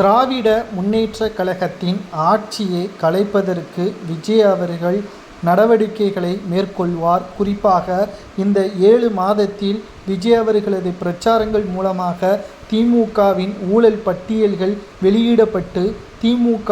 திராவிட முன்னேற்ற கழகத்தின் ஆட்சியை கலைப்பதற்கு விஜய் அவர்கள் நடவடிக்கைகளை மேற்கொள்வார். குறிப்பாக இந்த ஏழு மாதத்தில் விஜய் அவர்களது பிரச்சாரங்கள் மூலமாக திமுகவின் ஊழல் பட்டியல்கள் வெளியிடப்பட்டு திமுக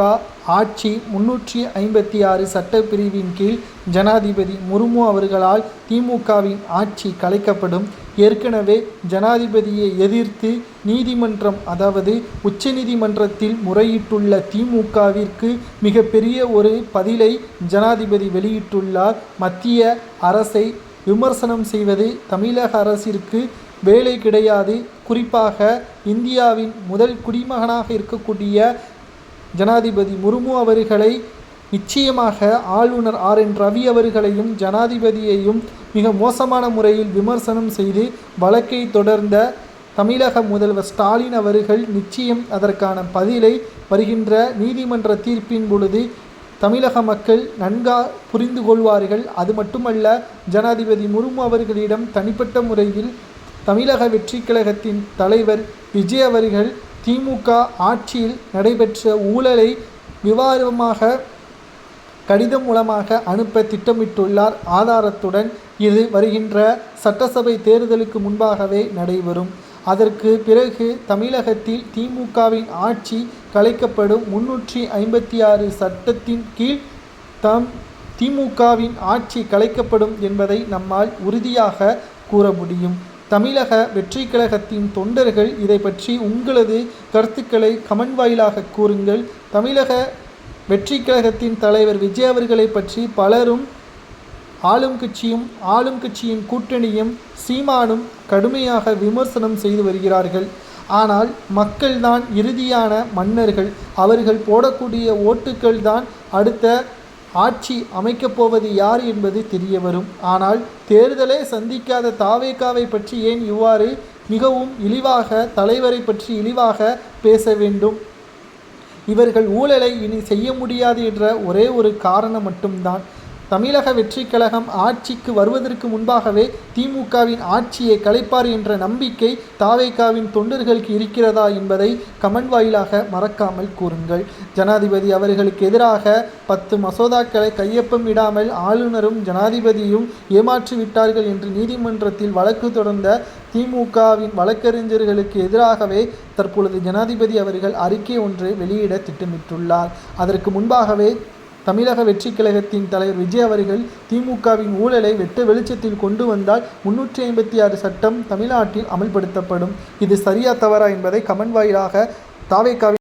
ஆட்சி முன்னூற்றி ஐம்பத்தி ஆறு சட்டப்பிரிவின் கீழ் ஜனாதிபதி முர்மு அவர்களால் திமுகவின் ஆட்சி கலைக்கப்படும். ஏற்கனவே ஜனாதிபதியை எதிர்த்து நீதிமன்றம் அதாவது உச்சநீதிமன்றத்தில் முறையிட்டுள்ள திமுகவிற்கு மிகப்பெரிய ஒரு பதிலை ஜனாதிபதி வெளியிட்டுள்ளார். மத்திய அரசை விமர்சனம் செய்வது தமிழக அரசிற்கு வேலை கிடையாது. குறிப்பாக இந்தியாவின் முதல் குடிமகனாக இருக்கக்கூடிய ஜனாதிபதி முர்மு அவர்களை நிச்சயமாக ஆளுநர் ஆர் என் ரவி அவர்களையும் ஜனாதிபதியையும் மிக மோசமான முறையில் விமர்சனம் செய்து வழக்கை தொடர்ந்த தமிழக முதல்வர் ஸ்டாலின் அவர்கள் நிச்சயம் அதற்கான பதிலை வருகின்ற நீதிமன்ற தீர்ப்பின் பொழுது தமிழக மக்கள் நன்கா புரிந்து கொள்வார்கள். அது மட்டுமல்ல ஜனாதிபதி முர்மு அவர்களிடம் தனிப்பட்ட முறையில் தமிழக வெற்றி கழகத்தின் தலைவர் விஜய் அவர்கள் திமுக ஆட்சியில் நடைபெற்ற ஊழலை விவாதமாக கடிதம் மூலமாக அனுப்ப திட்டமிட்டுள்ளார். ஆதாரத்துடன் இது வருகின்ற சட்டசபை தேர்தலுக்கு முன்பாகவே நடைபெறும். அதற்கு பிறகு தமிழகத்தில் திமுகவின் ஆட்சி கலைக்கப்படும் முன்னூற்றி ஐம்பத்தி ஆறு சட்டத்தின் கீழ் தம் திமுகவின் ஆட்சி கலைக்கப்படும் என்பதை நம்மால் உறுதியாக கூற முடியும். தமிழக வெற்றி கழகத்தின் தொண்டர்கள் இதை பற்றி உங்களது கருத்துக்களை கமெண்ட் வாயிலாக கூறுங்கள். தமிழக வெற்றி கழகத்தின் தலைவர் விஜய் அவர்களை பற்றி பலரும் ஆளும் கட்சியும் ஆளும் கட்சியின் கூட்டணியும் சீமானும் கடுமையாக விமர்சனம் செய்து வருகிறார்கள். ஆனால் மக்கள்தான் இறுதியான மன்னர்கள். அவர்கள் போடக்கூடிய ஓட்டுக்கள் தான் அடுத்த ஆட்சி அமைக்கப் போவது யார் என்பது தெரிய வரும் ஆனால் தேர்தலே சந்திக்காத தாவேக்காவை பற்றி ஏன் இவ்வாறு மிகவும் இழிவாக தலைவரை பற்றி இழிவாக பேச வேண்டும்? இவர்கள் ஊழலை இனி செய்ய முடியாது என்ற ஒரே ஒரு காரணம் மட்டும்தான். தமிழக வெற்றிக் கழகம் ஆட்சிக்கு வருவதற்கு முன்பாகவே திமுகவின் ஆட்சியை கலைப்பார் என்ற நம்பிக்கை தாவேகாவின் தொண்டர்களுக்கு இருக்கிறதா என்பதை கமெண்ட் வாயிலாக மறக்காமல் கூறுங்கள். ஜனாதிபதி அவர்களுக்கு எதிராக பத்து மசோதாக்களை கையொப்பம் இடாமல் ஆளுநரும் ஜனாதிபதியும் ஏமாற்றி விட்டார்கள் என்று நீதிமன்றத்தில் வழக்கு தொடர்ந்த திமுகவின் வழக்கறிஞர்களுக்கு எதிராகவே தற்பொழுது ஜனாதிபதி அவர்கள் அறிக்கை ஒன்றை வெளியிட திட்டமிட்டுள்ளார். அதற்கு முன்பாகவே தமிழக வெற்றி கழகத்தின் தலைவர் விஜய் அவர்கள் திமுகவின் ஊழலை வெட்ட வெளிச்சத்தில் கொண்டு வந்தால் முன்னூற்றி ஐம்பத்தி ஆறு சட்டம் தமிழ்நாட்டில் அமல்படுத்தப்படும். இது சரியா தவறா என்பதை கமன் வாயிலாக தாவேக்காவின்